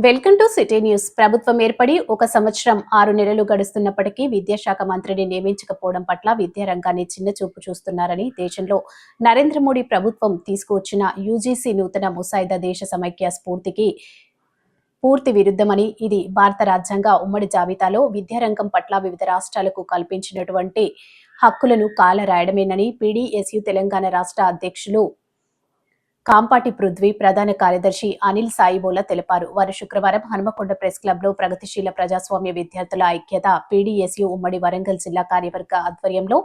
Welcome to city news. ప్రభుత్వం ఏర్పడి ఒక సంవత్సరం ఆరు నెలలు గడుస్తున్నప్పటికీ విద్యాశాఖ మంత్రిని నియమించకపోవడం పట్ల విద్యారంగాన్ని చిన్నచూపు చూస్తున్నారని దేశంలో నరేంద్ర మోడీ ప్రభుత్వం తీసుకువచ్చిన యూజీసీ నూతన ముసాయిదా దేశ సమైక్య స్ఫూర్తికి పూర్తి విరుద్ధమని ఇది భారత రాజ్యాంగ ఉమ్మడి జాబితాలో విద్యారంగం పట్ల వివిధ రాష్ట్రాలకు కల్పించినటువంటి హక్కులను కాల రాయడమేనని పీడీఎస్యు తెలంగాణ రాష్ట్ర అధ్యక్షులు కాంపాటి పృథ్వీ ప్రధాన కార్యదర్శి అనిల్ సాయిబోలా తెలిపారు. వారు శుక్రవారం హనుమకొండ ప్రెస్ క్లబ్లో ప్రగతిశీల ప్రజాస్వామ్య విద్యార్థుల ఐక్యత పీడీఎస్యు ఉమ్మడి వరంగల్ జిల్లా కార్యవర్గ ఆధ్వర్యంలో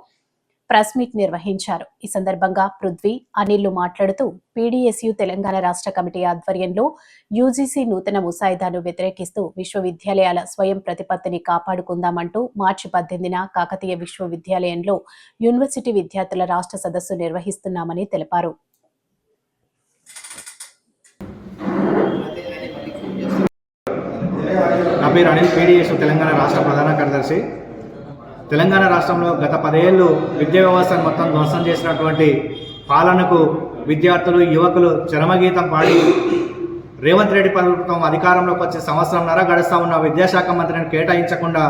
ప్రెస్ మీట్ నిర్వహించారు. ఈ సందర్భంగా పృథ్వీ అనిల్ మాట్లాడుతూ పీడీఎస్యు తెలంగాణ రాష్ట్ర కమిటీ ఆధ్వర్యంలో యూజీసీ నూతన ముసాయిదాను వ్యతిరేకిస్తూ విశ్వవిద్యాలయాల స్వయం ప్రతిపత్తిని కాపాడుకుందామంటూ మార్చి పద్దెనిమిదిన కాకతీయ విశ్వవిద్యాలయంలో యూనివర్సిటీ విద్యార్థుల రాష్ట్ర సదస్సు నిర్వహిస్తున్నామని తెలిపారు. పేరు అనిల్ పీడిఎస్ తెలంగాణ రాష్ట్ర ప్రధాన కార్యదర్శి. తెలంగాణ రాష్ట్రంలో గత పదేళ్ళు విద్యా వ్యవస్థను మొత్తం ధ్వంసం చేసినటువంటి పాలనకు విద్యార్థులు యువకులు చరమగీతం పాడి రేవంత్ రెడ్డి ప్రభుత్వం అధికారంలోకి వచ్చే సంవత్సరంన్నర గడుస్తూ ఉన్న విద్యాశాఖ మంత్రిని కేటాయించకుండా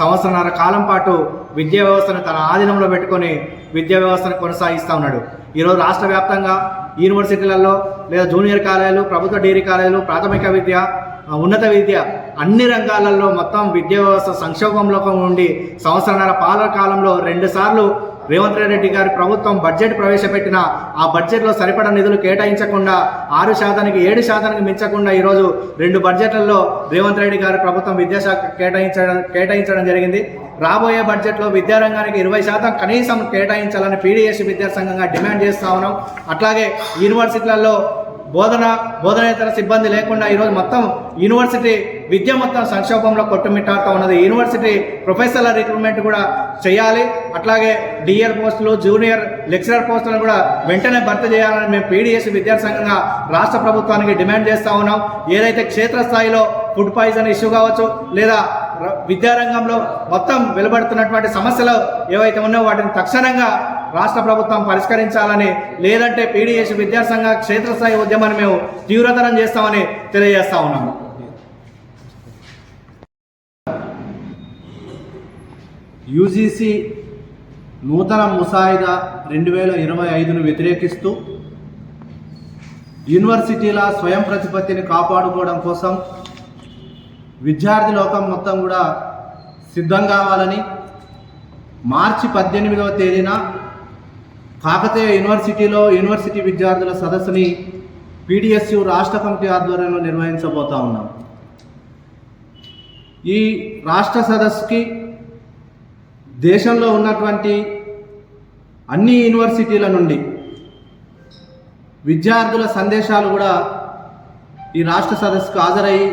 సంవత్సరంన్నర కాలం పాటు విద్యా వ్యవస్థను తన ఆధీనంలో పెట్టుకొని విద్యా వ్యవస్థను కొనసాగిస్తూ ఉన్నాడు. ఈరోజు రాష్ట్ర వ్యాప్తంగా యూనివర్సిటీలలో లేదా జూనియర్ కాలేజీలు ప్రభుత్వ డిగ్రీ కాలేజీలు ప్రాథమిక విద్య ఉన్నత విద్య అన్ని రంగాలలో మొత్తం విద్యా వ్యవస్థ సంక్షోభంలో ఉండి సంవత్సరాల పాలన కాలంలో రెండుసార్లు రేవంత్ రెడ్డి గారి ప్రభుత్వం బడ్జెట్ ప్రవేశపెట్టిన ఆ బడ్జెట్లో సరిపడా నిధులు కేటాయించకుండా ఆరు శాతానికి ఏడు శాతానికి మించకుండా ఈరోజు రెండు బడ్జెట్లలో రేవంత్ రెడ్డి గారి ప్రభుత్వం విద్యాశాఖ కేటాయించడం కేటాయించడం జరిగింది. రాబోయే బడ్జెట్లో విద్యారంగానికి ఇరవై శాతం కనీసం కేటాయించాలని పీడీఎస్ విద్యాసంఘంగా డిమాండ్ చేస్తా ఉన్నాం. అట్లాగే యూనివర్సిటీలలో బోధన బోధనేతర సిబ్బంది లేకుండా ఈరోజు మొత్తం యూనివర్సిటీ విద్య మొత్తం సంక్షోభంలో కొట్టుమిట్టాడుతూ ఉన్నది. యూనివర్సిటీ ప్రొఫెసర్ల రిక్రూట్మెంట్ కూడా చేయాలి. అట్లాగే డిఎల్ పోస్టులు జూనియర్ లెక్చరర్ పోస్టులను కూడా వెంటనే భర్తీ చేయాలని మేము పీడిఎస్ విద్యాసంఘంగా రాష్ట్ర ప్రభుత్వానికి డిమాండ్ చేస్తూ ఉన్నాం. ఏదైతే క్షేత్రస్థాయిలో ఫుడ్ పాయిజన్ ఇష్యూ కావచ్చు లేదా విద్యారంగంలో మొత్తం వెలువడుతున్నటువంటి సమస్యలు ఏవైతే ఉన్నాయో వాటిని తక్షణంగా రాష్ట్ర ప్రభుత్వం పరిష్కరించాలని లేదంటే పీడీఎస్ విద్యాసంఘ క్షేత్రస్థాయి ఉద్యమాన్ని మేము తీవ్రతరం చేస్తామని తెలియజేస్తా ఉన్నాము. యూజీసీ నూతన ముసాయిదా రెండు వేల ఇరవై ఐదును వ్యతిరేకిస్తూ యూనివర్సిటీల స్వయం ప్రతిపత్తిని కాపాడుకోవడం కోసం విద్యార్థి లోకం మొత్తం కూడా సిద్ధం కావాలని మార్చి పద్దెనిమిదవ తేదీన కాకతీయ యూనివర్సిటీలో యూనివర్సిటీ విద్యార్థుల సదస్సుని పీడిఎస్యు రాష్ట్ర కమిటీ ఆధ్వర్యంలో నిర్వహించబోతా ఉన్నాం. ఈ రాష్ట్ర సదస్సుకి దేశంలో ఉన్నటువంటి అన్ని యూనివర్సిటీల నుండి విద్యార్థుల సందేశాలు కూడా ఈ రాష్ట్ర సదస్సుకు హాజరయ్యి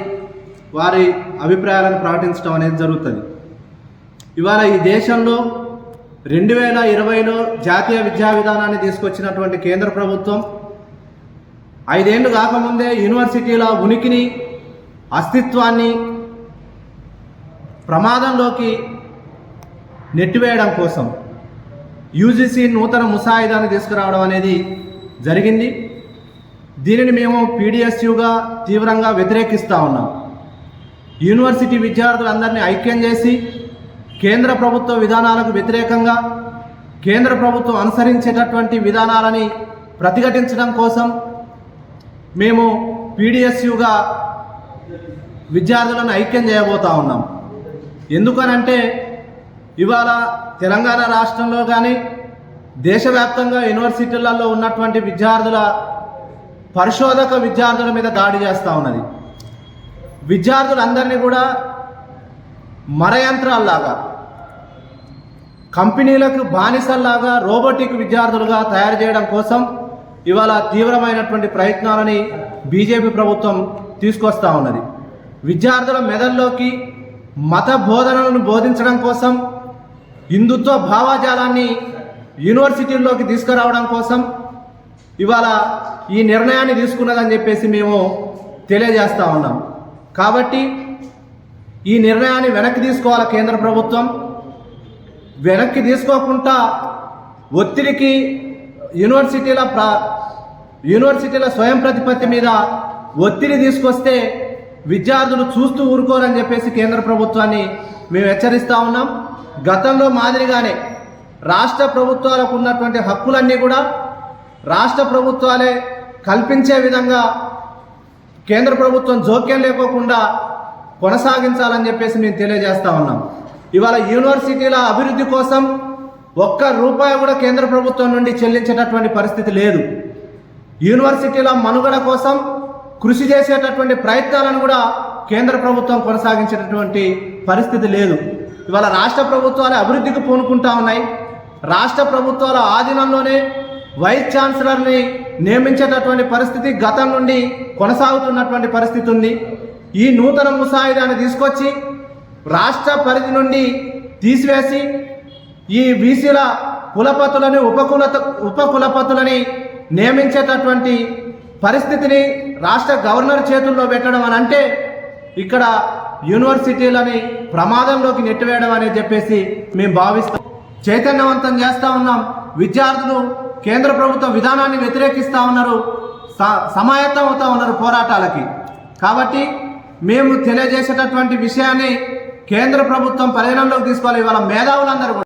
వారి అభిప్రాయాలను ప్రకటించడం అనేది జరుగుతుంది. ఇవాళ ఈ దేశంలో రెండు వేల ఇరవైలో జాతీయ విద్యా విధానాన్ని తీసుకొచ్చినటువంటి కేంద్ర ప్రభుత్వం ఐదేళ్ళు కాకముందే యూనివర్సిటీల ఉనికిని అస్తిత్వాన్ని ప్రమాదంలోకి నెట్టివేయడం కోసం యూజీసీ నూతన ముసాయిదాన్ని తీసుకురావడం అనేది జరిగింది. దీనిని మేము పీడిఎస్యుగా తీవ్రంగా వ్యతిరేకిస్తూ ఉన్నాం. యూనివర్సిటీ విద్యార్థులందరినీ ఐక్యం చేసి కేంద్ర ప్రభుత్వ విధానాలకు వ్యతిరేకంగా కేంద్ర ప్రభుత్వం అనుసరించేటటువంటి విధానాలని ప్రతిఘటించడం కోసం మేము పీడిఎస్యుగా విద్యార్థులను ఐక్యం చేయబోతా ఉన్నాం. ఎందుకనంటే ఇవాళ తెలంగాణ రాష్ట్రంలో కానీ దేశవ్యాప్తంగా యూనివర్సిటీలలో ఉన్నటువంటి విద్యార్థుల పరిశోధక విద్యార్థుల మీద దాడి చేస్తూ ఉన్నది. విద్యార్థులందరినీ కూడా మరయంత్రాల్లాగా కంపెనీలకు బానిసల్లాగా రోబోటిక్ విద్యార్థులుగా తయారు చేయడం కోసం ఇవాళ తీవ్రమైనటువంటి ప్రయత్నాలని బీజేపీ ప్రభుత్వం తీసుకొస్తా ఉన్నది. విద్యార్థుల మెదల్లోకి మత బోధనలను బోధించడం కోసం హిందుత్వ భావాజాలాన్ని యూనివర్సిటీల్లోకి తీసుకురావడం కోసం ఇవాళ ఈ నిర్ణయాన్ని తీసుకున్నదని చెప్పేసి మేము తెలియజేస్తూ ఉన్నాం. కాబట్టి ఈ నిర్ణయాన్ని వెనక్కి తీసుకోవాలి కేంద్ర ప్రభుత్వం వెనక్కి తీసుకోకుండా ఒత్తిడికి యూనివర్సిటీల ప్ర యూనివర్సిటీల స్వయం ప్రతిపత్తి మీద ఒత్తిడి తీసుకొస్తే విద్యార్థులు చూస్తూ ఊరుకోరని చెప్పేసి కేంద్ర ప్రభుత్వాన్ని మేము హెచ్చరిస్తూ ఉన్నాం. గతంలో మాదిరిగానే రాష్ట్ర ప్రభుత్వాలకు ఉన్నటువంటి హక్కులన్నీ కూడా రాష్ట్ర ప్రభుత్వాలే కల్పించే విధంగా కేంద్ర ప్రభుత్వం జోక్యం లేకోకుండా కొనసాగించాలని చెప్పేసి మేము తెలియజేస్తా ఉన్నాం. ఇవాళ యూనివర్సిటీల అభివృద్ధి కోసం ఒక్క రూపాయి కూడా కేంద్ర ప్రభుత్వం నుండి చెల్లించేటటువంటి పరిస్థితి లేదు. యూనివర్సిటీల మనుగడ కోసం కృషి చేసేటటువంటి ప్రయత్నాలను కూడా కేంద్ర ప్రభుత్వం కొనసాగించేటటువంటి పరిస్థితి లేదు. ఇవాళ రాష్ట్ర ప్రభుత్వాలు అభివృద్ధికి పూనుకుంటా ఉన్నాయి. రాష్ట్ర ప్రభుత్వాల ఆధీనంలోనే వైస్ ఛాన్సలర్ని నియమించేటటువంటి పరిస్థితి గతం నుండి కొనసాగుతున్నటువంటి పరిస్థితి ఉంది. ఈ నూతన ముసాయిదాన్ని తీసుకొచ్చి రాష్ట్ర పరిధి నుండి తీసివేసి ఈ బీసీల కులపతులని ఉపకులత ఉపకులపతులని నియమించేటటువంటి పరిస్థితిని రాష్ట్ర గవర్నర్ చేతుల్లో పెట్టడం అని అంటే ఇక్కడ యూనివర్సిటీలని ప్రమాదంలోకి నెట్టివేయడం అని చెప్పేసి మేము భావిస్తాం. చైతన్యవంతం చేస్తూ ఉన్నాం. విద్యార్థులు కేంద్ర ప్రభుత్వ విధానాన్ని వ్యతిరేకిస్తూ ఉన్నారు. స- సమాయత్తం అవుతూ ఉన్నారు పోరాటాలకి. కాబట్టి మేము తెలియజేసేటటువంటి విషయాన్ని కేంద్ర ప్రభుత్వం పరిగణనలోకి తీసుకోవాలి. ఇవాళ మేధావులందరూ